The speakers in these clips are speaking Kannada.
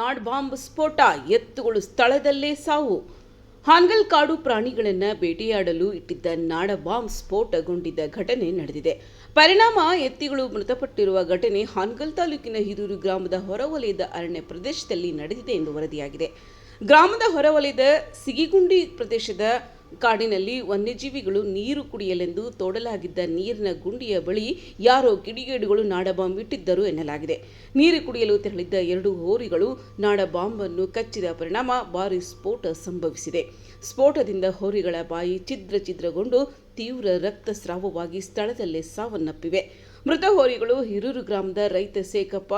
ನಾಡ್ ಬಾಂಬ್ ಸ್ಫೋಟ. ಎತ್ತುಗಳು ಸ್ಥಳದಲ್ಲೇ ಸಾವು. ಹಾನ್ಗಲ್ ಕಾಡು ಪ್ರಾಣಿಗಳನ್ನು ಬೇಟೆಯಾಡಲು ಇಟ್ಟಿದ್ದ ನಾಡ ಬಾಂಬ್ ಸ್ಫೋಟಗೊಂಡಿದ್ದ ಘಟನೆ ನಡೆದಿದೆ. ಪರಿಣಾಮ ಎತ್ತಿಗಳು ಮೃತಪಟ್ಟಿರುವ ಘಟನೆ ಹಾನ್ಗಲ್ ತಾಲೂಕಿನ ಹಿರೂರು ಗ್ರಾಮದ ಹೊರವಲಯದ ಅರಣ್ಯ ಪ್ರದೇಶದಲ್ಲಿ ನಡೆದಿದೆ ಎಂದು ವರದಿಯಾಗಿದೆ. ಗ್ರಾಮದ ಹೊರವಲಯದ ಸಿಗಿಗುಂಡಿ ಪ್ರದೇಶದ ಕಾಡಿನಲ್ಲಿ ವನ್ಯಜೀವಿಗಳು ನೀರು ಕುಡಿಯಲೆಂದು ತೋಡಲಾಗಿದ್ದ ನೀರಿನ ಗುಂಡಿಯ ಬಳಿ ಯಾರೋ ಕಿಡಿಗೇಡುಗಳು ನಾಡಬಾಂಬ್ ಇಟ್ಟಿದ್ದರು ಎನ್ನಲಾಗಿದೆ. ನೀರು ಕುಡಿಯಲು ತೆರಳಿದ್ದ ಎರಡು ಹೋರಿಗಳು ನಾಡಬಾಂಬನ್ನು ಕಚ್ಚಿದ ಪರಿಣಾಮ ಭಾರಿ ಸ್ಫೋಟ ಸಂಭವಿಸಿದೆ. ಸ್ಫೋಟದಿಂದ ಹೋರಿಗಳ ಬಾಯಿ ಛಿದ್ರ ಛಿದ್ರಗೊಂಡು ತೀವ್ರ ರಕ್ತಸ್ರಾವವಾಗಿ ಸ್ಥಳದಲ್ಲೇ ಸಾವನ್ನಪ್ಪಿವೆ. ಮೃತ ಹೋರಿಗಳು ಹಿರೂರು ಗ್ರಾಮದ ರೈತ ಸೇಕಪ್ಪ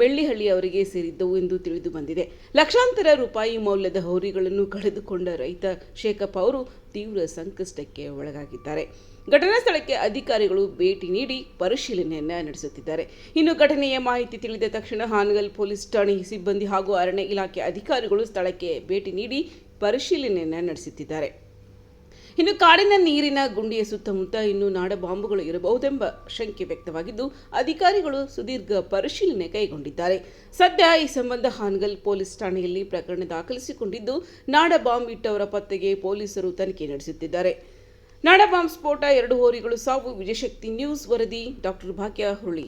ಮೆಳ್ಳಿಹಳ್ಳಿ ಅವರಿಗೆ ಸೇರಿದ್ದವು ಎಂದು ತಿಳಿದು ಬಂದಿದೆ. ಲಕ್ಷಾಂತರ ರೂಪಾಯಿ ಮೌಲ್ಯದ ಹೋರಿಗಳನ್ನು ಕಳೆದುಕೊಂಡ ರೈತ ಶೇಖಪ್ಪ ಅವರು ತೀವ್ರ ಸಂಕಷ್ಟಕ್ಕೆ ಒಳಗಾಗಿದ್ದಾರೆ. ಘಟನಾ ಸ್ಥಳಕ್ಕೆ ಅಧಿಕಾರಿಗಳು ಭೇಟಿ ನೀಡಿ ಪರಿಶೀಲನೆಯನ್ನು ನಡೆಸುತ್ತಿದ್ದಾರೆ. ಇನ್ನು ಘಟನೆಯ ಮಾಹಿತಿ ತಿಳಿದ ತಕ್ಷಣ ಹಾನಗಲ್ ಪೊಲೀಸ್ ಠಾಣೆ ಸಿಬ್ಬಂದಿ ಹಾಗೂ ಅರಣ್ಯ ಇಲಾಖೆ ಅಧಿಕಾರಿಗಳು ಸ್ಥಳಕ್ಕೆ ಭೇಟಿ ನೀಡಿ ಪರಿಶೀಲನೆಯನ್ನು ನಡೆಸುತ್ತಿದ್ದಾರೆ. ಇನ್ನು ಕಾಡಿನ ನೀರಿನ ಗುಂಡಿಯ ಸುತ್ತಮುತ್ತ ಇನ್ನು ನಾಡ ಬಾಂಬುಗಳು ಇರಬಹುದೆಂಬ ಶಂಕೆ ವ್ಯಕ್ತವಾಗಿದ್ದು, ಅಧಿಕಾರಿಗಳು ಸುದೀರ್ಘ ಪರಿಶೀಲನೆ ಕೈಗೊಂಡಿದ್ದಾರೆ. ಸದ್ಯ ಈ ಸಂಬಂಧ ಹಾನಗಲ್ ಪೊಲೀಸ್ ಠಾಣೆಯಲ್ಲಿ ಪ್ರಕರಣ ದಾಖಲಿಸಿಕೊಂಡಿದ್ದು, ನಾಡ ಬಾಂಬ್ ಇಟ್ಟವರ ಪತ್ತೆಗೆ ಪೊಲೀಸರು ತನಿಖೆ ನಡೆಸುತ್ತಿದ್ದಾರೆ. ನಾಡ ಬಾಂಬ್ ಸ್ಫೋಟ, ಎರಡು ಹೋರಿಗಳು ಸಾವು, ವಿಜಯಶಕ್ತಿ ನ್ಯೂಸ್ ವರದಿ, ಡಾಕ್ಟರ್ ಭಾಗ್ಯ ಹುರುಳಿ.